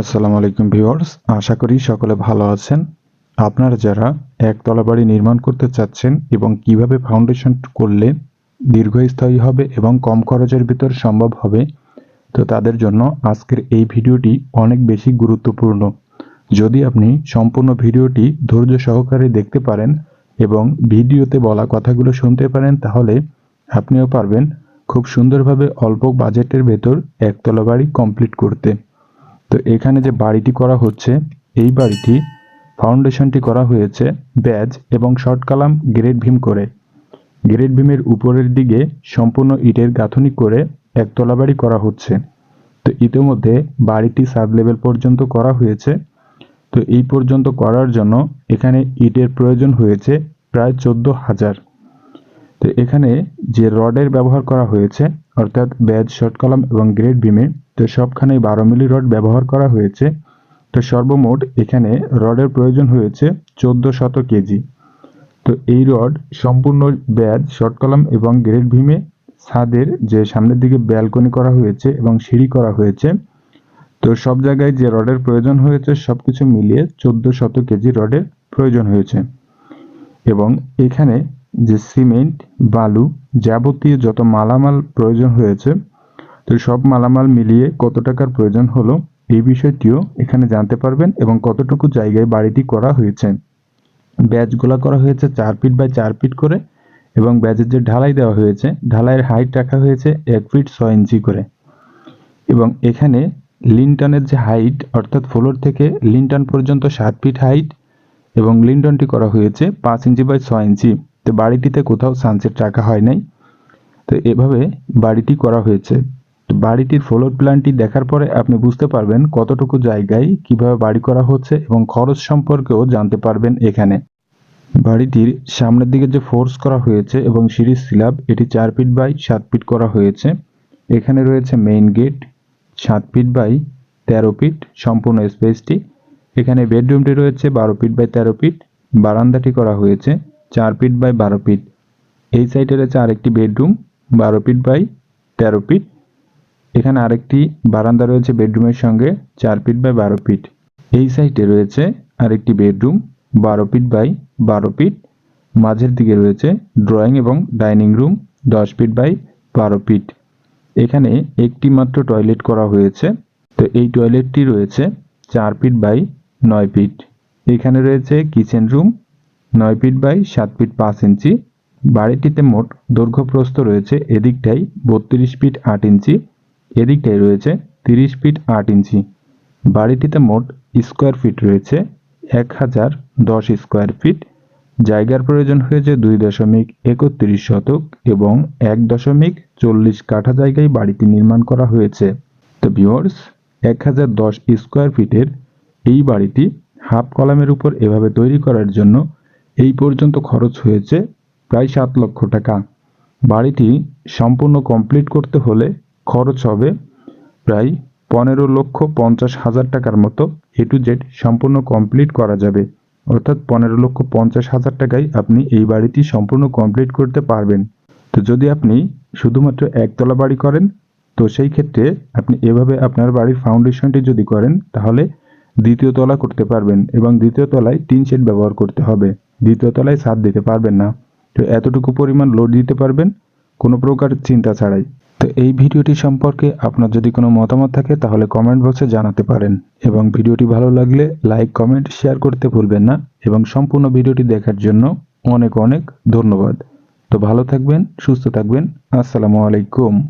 আসসালামু আলাইকুম ভিউয়ার্স, আশা করি সকলে ভালো আছেন। আপনারা যারা একতলা বাড়ি নির্মাণ করতে চাচ্ছেন এবং কীভাবে ফাউন্ডেশন করলে দীর্ঘস্থায়ী হবে এবং কম খরচের ভিতর সম্ভব হবে, তো তাদের জন্য আজকের এই ভিডিওটি অনেক বেশি গুরুত্বপূর্ণ। যদি আপনি সম্পূর্ণ ভিডিওটি ধৈর্য সহকারে দেখতে পারেন এবং ভিডিওতে বলা কথাগুলো শুনতে পারেন, তাহলে আপনিও পারবেন খুব সুন্দরভাবে অল্প বাজেটের ভেতর একতলা বাড়ি কমপ্লিট করতে। তো এখানে যে বাড়িটি করা হচ্ছে, এই বাড়িটি ফাউন্ডেশনটি করা হয়েছে ব্যাজ এবং শর্ট কালাম গ্রেড ভীম করে। গ্রেড ভীমের উপরের দিকে সম্পূর্ণ ইটের গাঁথনি করে একতলা বাড়ি করা হচ্ছে। তো ইতিমধ্যে বাড়িটি সাব লেভেল পর্যন্ত করা হয়েছে। তো এই পর্যন্ত করার জন্য এখানে ইটের প্রয়োজন হয়েছে প্রায় চোদ্দ হাজার। তো এখানে যে রডের ব্যবহার করা হয়েছে, অর্থাৎ ব্যাজ, শর্ট কলাম এবং গ্রেড বিমে তো সবখানেই বারো মিলি রড ব্যবহার করা হয়েছে। তো সর্বমোট এখানে রডের প্রয়োজন হয়েছে চোদ্দ শত কেজি। তো এই রড সম্পূর্ণ ব্যাজ, শর্ট কলাম এবং গ্রেড ভীমে ছাদের যে সামনের দিকে ব্যালকনি করা হয়েছে এবং সিঁড়ি করা হয়েছে, তো সব জায়গায় যে রডের প্রয়োজন হয়েছে সব কিছু মিলিয়ে চোদ্দ শত কেজি রডের প্রয়োজন হয়েছে। এবং এখানে যে সিমেন্ট, বালু যাবতীয় যত মালামাল প্রয়োজন হয়েছে তো সব মালামাল মিলিয়ে কত টাকার প্রয়োজন হলো এই বিষয়টিও এখানে জানতে পারবেন এবং কতটুকু জায়গায় বাড়িটি করা হয়েছে। ব্যাচগুলো করা হয়েছে চার ফিট বাই চার ফিট করে এবং ব্যাচের যে ঢালাই দেওয়া হয়েছে, ঢালাইয়ের হাইট রাখা হয়েছে এক ফিট ছয় ইঞ্চি করে। এবং এখানে লিনটনের যে হাইট, অর্থাৎ ফ্লোর থেকে লিনটন পর্যন্ত সাত ফিট হাইট এবং লিনটনটি করা হয়েছে পাঁচ ইঞ্চি বাই ছয় ইঞ্চি। তো বাড়িটিতে কোথাও সানসেট রাখা হয় নাই। তো এভাবে বাড়িটি করা হয়েছে। বাড়িটির ফ্লোর প্ল্যানটি দেখার পরে আপনি বুঝতে পারবেন কতটুকু জায়গায় কীভাবে বাড়ি করা হচ্ছে এবং খরচ সম্পর্কেও জানতে পারবেন এখানে। বাড়িটির সামনের দিকে যে ফোর্স করা হয়েছে এবং সিঁড়ির স্ল্যাব এটি চার ফিট বাই সাত ফিট করা হয়েছে। এখানে রয়েছে মেইন গেট সাত ফিট বাই তেরো ফিট সম্পূর্ণ স্পেসটি এখানে বেডরুমটি রয়েছে বারো ফিট বাই তেরো ফিট বারান্দাটি করা হয়েছে চার ফিট বাই বারো ফিট এই সাইডে রয়েছে আরেকটি বেডরুম বারো ফিট বাই তেরো ফিট এখানে আরেকটি বারান্দা রয়েছে বেডরুমের সঙ্গে, চার ফিট বাই বারো ফিট। এই সাইডে রয়েছে আরেকটি বেডরুম, বারো ফিট বাই বারো ফিট। মাঝের দিকে রয়েছে ড্রয়িং এবং ডাইনিং রুম, দশ ফিট বাই বারো ফিট। এখানে একটি মাত্র টয়লেট করা হয়েছে। তো এই টয়লেটটি রয়েছে চার ফিট বাই নয় ফিট। এখানে রয়েছে কিচেন রুম, নয় ফিট বাই সাত ফিট পাঁচ ইঞ্চি। বাড়িটিতে মোট দৈর্ঘ্য প্রস্থ রয়েছে এদিকটাই বত্রিশ ফিট আট ইঞ্চি। এদিকটাই রয়েছে তিরিশ ফিট আট ইঞ্চি। বাড়িটিতে মোট স্কোয়ার ফিট রয়েছে, এক হাজার দশ স্কোয়ার ফিট। জায়গার প্রয়োজন হয়েছে দুই দশমিক একত্রিশ শতক এবং এক দশমিক চল্লিশ কাঠা জায়গায় বাড়িটি নির্মাণ করা হয়েছে। তো ভিওর্স এক হাজার দশ স্কোয়ার ফিটের এই বাড়িটি হাফ কলামের উপর এভাবে তৈরি করার জন্য এই পর্যন্ত খরচ হয়েছে প্রায় সাত লক্ষ টাকা। বাড়িটি সম্পূর্ণ কমপ্লিট করতে হলে খরচ হবে প্রায় পনেরো লক্ষ পঞ্চাশ হাজার টাকার মতো এ টু জেড সম্পূর্ণ কমপ্লিট করা যাবে। অর্থাৎ পনেরো লক্ষ পঞ্চাশ হাজার টাকায় আপনি এই বাড়িটি সম্পূর্ণ কমপ্লিট করতে পারবেন। তো যদি আপনি শুধুমাত্র একতলা বাড়ি করেন, তো সেই ক্ষেত্রে আপনি এভাবে আপনার বাড়ির ফাউন্ডেশনটি যদি করেন, তাহলে দ্বিতীয় তলা করতে পারবেন এবং দ্বিতীয় তলায় টিন শেড ব্যবহার করতে হবে। দ্বিতীয় তলায় ছাদ দিতে পারবেন না। তো এতটুকু পরিমাণ লোড দিতে পারবেন, কোনো প্রকার চিন্তা ছাড়াই। তো এই ভিডিওটি সম্পর্কে আপনার যদি কোনো মতামত থাকে, তাহলে কমেন্ট বক্সে জানাতে পারেন। এবং ভিডিওটি ভালো লাগলে লাইক কমেন্ট শেয়ার করতে ভুলবেন না। এবং সম্পূর্ণ ভিডিওটি দেখার জন্য অনেক অনেক ধন্যবাদ। তো ভালো থাকবেন, সুস্থ থাকবেন। আসসালামু আলাইকুম।